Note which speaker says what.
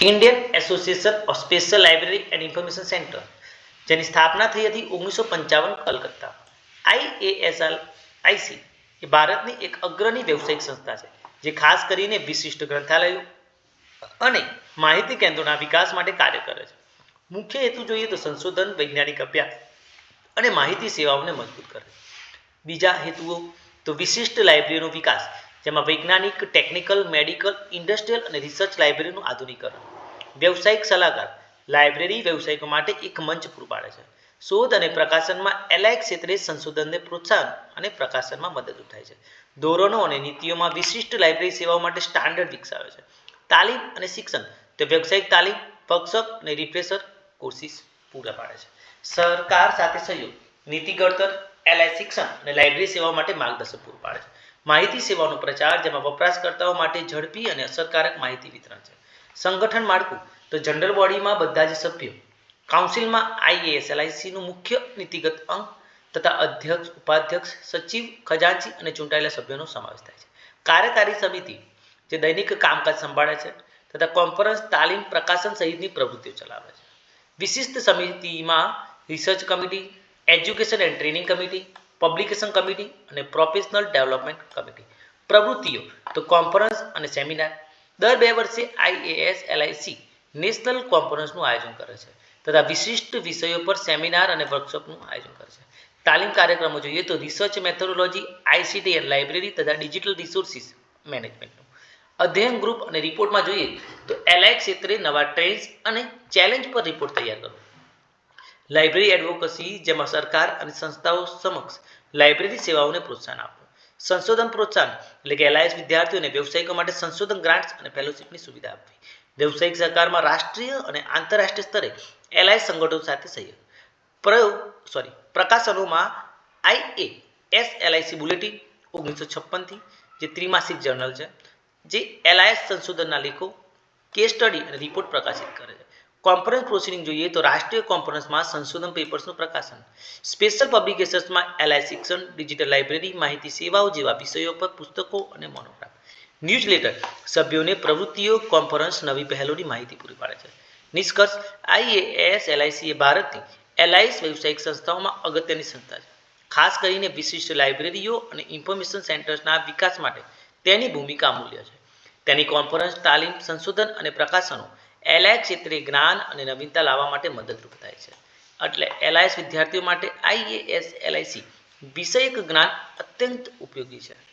Speaker 1: Indian association of special library and information centre જેની સ્થાપના થઈ હતી ઓગણીસો પંચાવન કલકત્તા. આઈએએસએલ આઈસી એ ભારતની એક અગ્રણી વ્યવસાયિક સંસ્થા છે, જે ખાસ કરીને વિશિષ્ટ ગ્રંથાલયો અને માહિતી કેન્દ્રોના વિકાસ માટે કાર્ય કરે છે. મુખ્ય હેતુ જોઈએ તો સંશોધન, વૈજ્ઞાનિક અભ્યાસ અને માહિતી સેવાઓને મજબૂત કરે બીજા હેતુઓ તો વિશિષ્ટ લાઇબ્રેરીનો વિકાસ જેમાં વૈજ્ઞાનિક ટેકનિકલ મેડિકલ ઇન્ડસ્ટ્રીયલ અને રિસર્ચ લાઇબ્રેરીનું આધુનિકરણ. વ્યવસાયિક સલાહકાર લાઇબ્રેરી વ્યવસાયિકો માટે એક મંચ પૂરું પાડે છે. શોધ અને પ્રકાશનમાં એલાયક ક્ષેત્રે સંશોધનને પ્રોત્સાહન અને પ્રકાશનમાં મદદરૂપ થાય છે. ધોરણો અને નીતિઓમાં વિશિષ્ટ લાઇબ્રેરી સેવાઓ માટે સ્ટાન્ડર્ડ વિકસાવે છે. તાલીમ અને શિક્ષણ, તો વ્યવસાયિક તાલીમ પક્ષક અને રિફ્રેશર કોર્સિસ પૂરા પાડે છે. સરકાર સાથે સહયોગ, નીતિ ઘડતર એલઆઈ શિક્ષણ અને લાઇબ્રેરી સેવાઓ માટે માર્ગદર્શન પૂરું પાડે છે. માહિતી સેવાનો પ્રચાર, જેમાં વપરાશકર્તાઓ માટે ઝડપી અને અસરકારક માહિતી વિતરણ છે. સંગઠન માળખું, તો જનરલ બોડીમાં બધા જ સભ્યો. કાઉન્સિલમાં આઈએએસ એલઆઈસીનું મુખ્ય નીતિગત અંગ તથા અધ્યક્ષ, ઉપાધ્યક્ષ, સચિવ, ખજાનચી અને ચૂંટાયેલા સભ્યોનો સમાવેશ થાય છે. કાર્યકારી સમિતિ, જે દૈનિક કામકાજ સંભાળે છે તથા કોન્ફરન્સ, તાલીમ, પ્રકાશન સહિતની પ્રવૃત્તિઓ ચલાવે છે. વિશિષ્ટ સમિતિમાં research committee, education and training committee publication committee અને પ્રોફેશનલ ડેવલપમેન્ટ કમિટી. પ્રવૃત્તિઓ, તો કોન્ફરન્સ અને સેમિનાર. દર બે વર્ષે આઈએએસ એલઆઈસી નેશનલ કોન્ફરન્સનું આયોજન કરે છે તથા વિશિષ્ટ વિષયો પર સેમિનાર અને વર્કશોપનું આયોજન કરે છે. તાલીમ કાર્યક્રમો જોઈએ તો રિસર્ચ મેથોડોલોજી આઈસીટી લાઇબ્રેરી તથા ડિજિટલ રિસોર્સિસ મેનેજમેન્ટનું. અધ્યયન ગ્રુપ અને રિપોર્ટમાં જોઈએ તો એલઆઈ ક્ષેત્રે નવા ટ્રેન્ડ્સ અને ચેલેન્જ પર રિપોર્ટ તૈયાર કરો. લાઇબ્રેરી એડવોકસી, જેમાં સરકાર અને સંસ્થાઓ સમક્ષ લાઇબ્રેરી સેવાઓને પ્રોત્સાહન આપવું. સંશોધન પ્રોત્સાહન, એટલે કે એલઆઈએસ વિદ્યાર્થીઓને વ્યવસાયિકો માટે સંશોધન ગ્રાન્ટ્સ અને ફેલોશિપની સુવિધા આપવી. વ્યવસાયિક સહકારમાં રાષ્ટ્રીય અને આંતરરાષ્ટ્રીય સ્તરે એલઆઈએસ સંગઠનો સાથે સહયોગ. પ્રયોગ સોરી પ્રકાશનોમાં આઈએ એસ એલઆઈસી બુલેટિન ઓગણીસો છપ્પનથી જે ત્રિમાસિક જર્નલ છે, જે એલઆઈએસ સંશોધનના લેખો, કેસ સ્ટડી અને રિપોર્ટ પ્રકાશિત કરે છે. કોન્ફરન્સ પ્રોસિડિંગ જોઈએ તો રાષ્ટ્રીય કોન્ફરન્સમાં સંશોધન પેપર્સનું પ્રકાશન. સ્પેશિયલ પબ્લિકેશન્સમાં એલઆઈ શિક્ષણ ડિજિટલ લાઇબ્રેરી માહિતી સેવાઓ જેવા વિષયો પર પુસ્તકો અને મોનોગ્રાફ ન્યૂઝ લેટર સભ્યોને પ્રવૃત્તિઓ કોન્ફરન્સ નવી પહેલોની માહિતી પૂરી પાડે છે. નિષ્કર્ષ આઈએએસ એલઆઈસી એ ભારતની એલઆઈસ વ્યવસાયિક સંસ્થાઓમાં અગત્યની સંસ્થા છે. ખાસ કરીને વિશિષ્ટ લાઇબ્રેરીઓ અને ઇન્ફોર્મેશન સેન્ટર્સના વિકાસ માટે તેની ભૂમિકા અમૂલ્ય છે. તેની કોન્ફરન્સ તાલીમ, સંશોધન અને પ્રકાશનો એલઆઈ ક્ષેત્રે જ્ઞાન અને નવીનતા લાવવા માટે મદદરૂપ થાય છે. એટલે એલઆઈએસ વિદ્યાર્થીઓ માટે આઈએએસ એલઆઈસી વિષયક જ્ઞાન અત્યંત ઉપયોગી છે.